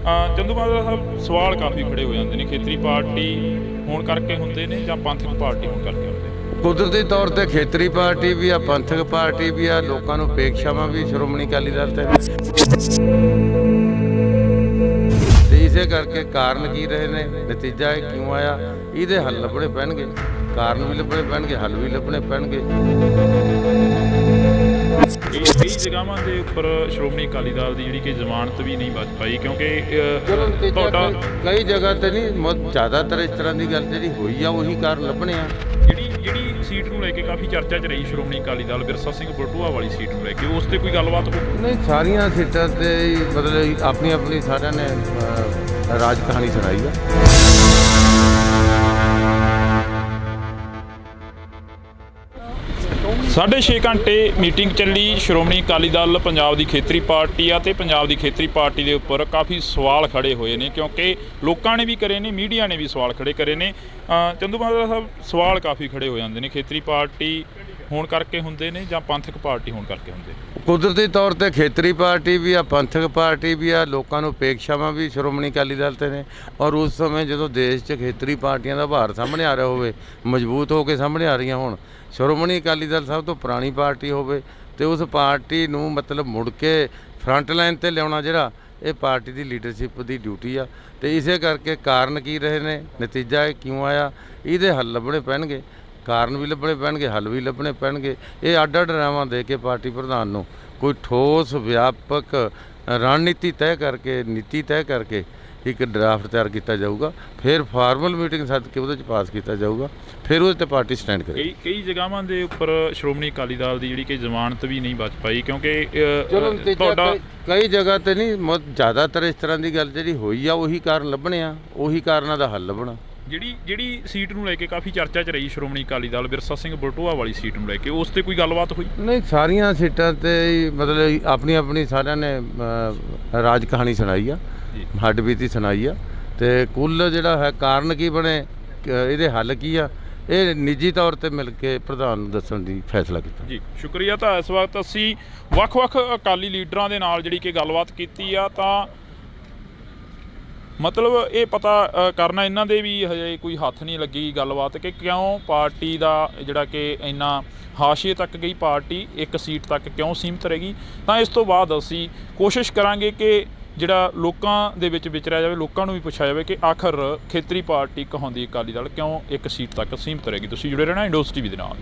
ਅ, ਸਾਹਿਬ ਸਵਾਲ ਕਾਫੀ ਖੜੇ ਹੋ ਜਾਂਦੇ ਨੇ ਖੇਤਰੀ ਪਾਰਟੀ ਹੋਣ ਕਰਕੇ ਹੁੰਦੇ ਨੇ ਜਾਂ ਪੰਥਕ ਪਾਰਟੀ ਹੋਣ ਕਰਕੇ ਹੁੰਦੇ ਨੇ? ਕੁਦਰਤੀ ਤੌਰ ਤੇ ਖੇਤਰੀ ਪਾਰਟੀ ਵੀ ਆ ਪੰਥਕ ਪਾਰਟੀ ਵੀ ਆ ਲੋਕਾਂ ਨੂੰ ਅਪੇਖਿਆਵਾਂ ਵੀ ਸ਼੍ਰੋਮਣੀ ਅਕਾਲੀ ਦਲ ਤੇ ਇਸੇ ਕਰਕੇ ਕਾਰਨ ਕੀ ਰਹੇ ਨੇ? ਨਤੀਜਾ ਇਹ ਕਿਉਂ ਆਇਆ? ਇਹਦੇ ਹੱਲ ਲੱਭਣੇ ਪੈਣਗੇ। ਕਾਰਨ ਵੀ ਲੱਭਣੇ ਪੈਣਗੇ ਹੱਲ ਵੀ ਲੱਭਣੇ ਪੈਣਗੇ। ਕਈ ਕਈ ਜਗ੍ਹਾਵਾਂ ਦੇ ਉੱਪਰ ਸ਼੍ਰੋਮਣੀ ਅਕਾਲੀ ਦਲ ਦੀ ਜਿਹੜੀ ਕਿ ਜ਼ਮਾਨਤ ਵੀ ਨਹੀਂ ਬਚ ਪਾਈ ਕਿਉਂਕਿ ਅ, ਤੁਹਾਡਾ ਕਈ ਜਗ੍ਹਾ ਤੇ ਨਹੀਂ ਬਹੁਤ ਜ਼ਿਆਦਾਤਰ ਇਸ ਤਰ੍ਹਾਂ ਦੀ ਗੱਲ ਜਿਹੜੀ ਹੋਈ ਆ ਉਹੀ ਕਾਰਨ ਲੱਭਣੇ ਆ। ਜਿਹੜੀ ਜਿਹੜੀ ਸੀਟ ਨੂੰ ਲੈ ਕੇ ਕਾਫੀ ਚਰਚਾ 'ਚ ਰਹੀ ਸ਼੍ਰੋਮਣੀ ਅਕਾਲੀ ਦਲ ਬਿਰਸਾ ਸਿੰਘ ਬਟੂਆ ਵਾਲੀ ਸੀਟ ਨੂੰ ਲੈ ਕੇ ਉਸ ਤੇ ਕੋਈ ਗੱਲਬਾਤ ਹੋ ਨਹੀਂ ਸਾਰੀਆਂ ਸੀਟਾਂ ਤੇ ਹੀ ਮਤਲਬ ਆਪਣੀ ਆਪਣੀ ਸਾਰਿਆਂ ਨੇ ਅਹ, ਰਾਜ ਕਹਾਣੀ ਸੁਣਾਈ ਆ। ਸਾਢੇ ਛੇ ਘੰਟੇ ਮੀਟਿੰਗ ਚੱਲੀ। ਸ਼੍ਰੋਮਣੀ ਅਕਾਲੀ ਦਲ ਪੰਜਾਬ ਦੀ ਖੇਤਰੀ ਪਾਰਟੀ ਆ ਤੇ ਪੰਜਾਬ ਦੀ ਖੇਤਰੀ ਪਾਰਟੀ ਦੇ ਉੱਪਰ ਕਾਫੀ ਸਵਾਲ ਖੜੇ ਹੋਏ ਨੇ ਕਿਉਂਕਿ ਲੋਕਾਂ ਨੇ ਵੀ ਕਰੇ ਨੇ, ਮੀਡੀਆ ਨੇ ਵੀ ਸਵਾਲ ਖੜੇ ਕਰੇ ਨੇ। ਚੰਦੂ ਮਾਜਰਾ ਸਾਹਿਬ, ਸਵਾਲ ਕਾਫੀ ਖੜੇ ਹੋ ਜਾਂਦੇ ਨੇ। ਖੇਤਰੀ ਪਾਰਟੀ ਹੋਣ ਕਰਕੇ ਹੁੰਦੇ ਨੇ ਜਾਂ ਪੰਥਕ ਪਾਰਟੀ ਹੋਣ ਕਰਕੇ ਹੁੰਦੇ ਨੇ? ਕੁਦਰਤੀ ਤੌਰ ਤੇ ਖੇਤਰੀ ਪਾਰਟੀ ਵੀ ਆ, ਪੰਥਕ ਪਾਰਟੀ ਵੀ ਆ, ਲੋਕਾਂ ਨੂੰ ਅਪੇਖਿਆਵਾਂ ਵੀ ਸ਼੍ਰੋਮਣੀ ਅਕਾਲੀ ਦਲ ਤੇ ਨੇ ਔਰ ਉਸ ਸਮੇਂ ਜਦੋਂ ਦੇਸ਼ 'ਚ ਖੇਤਰੀ ਪਾਰਟੀਆਂ ਦਾ ਭਾਰ ਸਾਹਮਣੇ ਆ ਰਿਹਾ ਹੋਵੇ, ਮਜ਼ਬੂਤ ਹੋ ਕੇ ਸਾਹਮਣੇ ਆ ਰਹੀਆਂ ਹੋਣ, ਸ਼੍ਰੋਮਣੀ ਅਕਾਲੀ ਦਲ ਸਭ ਤੋਂ ਪੁਰਾਣੀ ਪਾਰਟੀ ਹੋਵੇ ਤੇ ਉਸ ਪਾਰਟੀ ਨੂੰ ਮਤਲਬ ਮੁੜ ਕੇ ਫਰੰਟ ਲਾਈਨ ਤੇ ਲਿਆਉਣਾ ਜਿਹੜਾ, ਇਹ ਪਾਰਟੀ ਦੀ ਲੀਡਰਸ਼ਿਪ ਦੀ ਡਿਊਟੀ ਆ। ਤੇ ਇਸੇ ਕਰਕੇ ਕਾਰਨ ਕੀ ਰਹੇ ਨੇ, ਨਤੀਜਾ ਇਹ ਕਿਉਂ ਆਇਆ, ਇਹਦੇ ਹੱਲ ਲੱਭਣੇ ਪੈਣਗੇ। ਕਾਰਨ ਵੀ ਲੱਭਣੇ ਪੈਣਗੇ ਹੱਲ ਵੀ ਲੱਭਣੇ ਪੈਣਗੇ। ਇਹ ਅੱਡ ਅੱਡ ਰਾਵਾਂ ਦੇ ਕੇ ਪਾਰਟੀ ਪ੍ਰਧਾਨ ਨੂੰ ਕੋਈ ਠੋਸ ਵਿਆਪਕ ਰਣਨੀਤੀ ਤੈਅ ਕਰਕੇ ਨੀਤੀ ਤੈਅ ਕਰਕੇ ਇੱਕ ਡਰਾਫਟ ਤਿਆਰ ਕੀਤਾ ਜਾਊਗਾ। ਫਿਰ ਫਾਰਮਲ ਮੀਟਿੰਗ ਸੱਦ ਕੇ ਉਹਦੇ ਚ ਪਾਸ ਕੀਤਾ ਜਾਊਗਾ। ਫਿਰ ਉਹਦੇ ਤੇ ਪਾਰਟੀ ਸਟੈਂਡ ਕਰੇਗੀ। ਕਈ ਕਈ ਜਗ੍ਹਾਵਾਂ ਦੇ ਉੱਪਰ ਸ਼੍ਰੋਮਣੀ ਅਕਾਲੀ ਦਲ ਦੀ ਜਿਹੜੀ ਕਿ ਜ਼ਮਾਨਤ ਵੀ ਨਹੀਂ ਬਚ ਪਾਈ ਕਿਉਂਕਿ ਤੁਹਾਡਾ ਕਈ ਜਗ੍ਹਾ ਤੇ ਨਹੀਂ ਜ਼ਿਆਦਾਤਰ ਇਸ ਤਰ੍ਹਾਂ ਦੀ ਗੱਲ ਜਿਹੜੀ ਹੋਈ ਆ ਉਹੀ ਕਾਰਨ ਲੱਭਣੇ ਆ ਉਹੀ ਕਾਰਨਾਂ ਦਾ ਹੱਲ ਲੱਭਣਾ। ਜਿਹੜੀ ਜਿਹੜੀ ਸੀਟ ਨੂੰ ਲੈ ਕੇ ਕਾਫੀ ਚਰਚਾ 'ਚ ਰਹੀ ਸ਼੍ਰੋਮਣੀ ਅਕਾਲੀ ਦਲ ਬਿਰਸਾ ਸਿੰਘ ਬਟੂਆ ਵਾਲੀ ਸੀਟ ਨੂੰ ਲੈ ਕੇ ਉਸ ਤੇ ਕੋਈ ਗੱਲਬਾਤ ਹੋਈ ਨਹੀਂ ਸਾਰੀਆਂ ਸੀਟਾਂ ਤੇ ਹੀ ਮਤਲਬ ਆਪਣੀ ਆਪਣੀ ਸਾਰਿਆਂ ਨੇ ਅਹ, ਰਾਜ ਕਹਾਣੀ ਸੁਣਾਈ ਆ ਜੀ। ਹੱਡ ਬੀਤੀ ਸੁਣਾਈ ਆ ਤੇ ਕੁੱਲ ਜਿਹੜਾ ਹੈ ਕਾਰਨ ਕੀ ਬਣੇ ਕ- ਇਹਦੇ ਹੱਲ ਕੀ ਆ ਇਹ ਨਿੱਜੀ ਤੌਰ ਤੇ ਮਿਲ ਕੇ ਪ੍ਰਧਾਨ ਨੂੰ ਦੱਸਣ ਦੀ ਫੈਸਲਾ ਕੀਤਾ ਜੀ ਸ਼ੁਕਰੀਆ ਤਾਂ ਇਸ ਵਕਤ ਅਸੀਂ ਵੱਖ-ਵੱਖ ਅਕਾਲੀ ਲੀਡਰਾਂ ਦੇ ਨਾਲ ਜਿਹੜੀ ਕਿ ਗੱਲਬਾਤ ਕੀਤੀ ਆ ਤਾਂ ਮਤਲਬ ਇਹ ਪਤਾ ਕਰਨਾ ਇਹਨਾਂ ਦੇ ਵੀ ਹਜੇ ਕੋਈ ਹੱਥ ਨਹੀਂ ਲੱਗੀ ਗੱਲਬਾਤ ਕਿ ਕਿਉਂ ਪਾਰਟੀ ਦਾ ਜਿਹੜਾ ਕਿ ਇੰਨਾ ਹਾਸ਼ੀਏ ਤੱਕ ਗਈ ਪਾਰਟੀ, ਇੱਕ ਸੀਟ ਤੱਕ ਕਿਉਂ ਸੀਮਤ ਰਹਿ। ਗਈ ਤਾਂ ਇਸ ਤੋਂ ਬਾਅਦ ਅਸੀਂ ਕੋਸ਼ਿਸ਼ ਕਰਾਂਗੇ ਕਿ ਜਿਹੜਾ ਲੋਕਾਂ ਦੇ ਵਿੱਚ ਵਿਚਰਿਆ ਜਾਵੇ, ਲੋਕਾਂ ਨੂੰ ਵੀ ਪੁੱਛਿਆ ਜਾਵੇ ਕਿ ਆਖਰ ਖੇਤਰੀ ਪਾਰਟੀ ਕਹਾਉਂਦੀ ਅਕਾਲੀ ਦਲ ਕਿਉਂ ਇੱਕ ਸੀਟ ਤੱਕ ਸੀਮਤ ਰਹੇਗੀ। ਤੁਸੀਂ ਜੁੜੇ ਰਹਿਣਾ ਇੰਡਸਟਰੀ ਵੀ ਦੇ ਨਾਲ।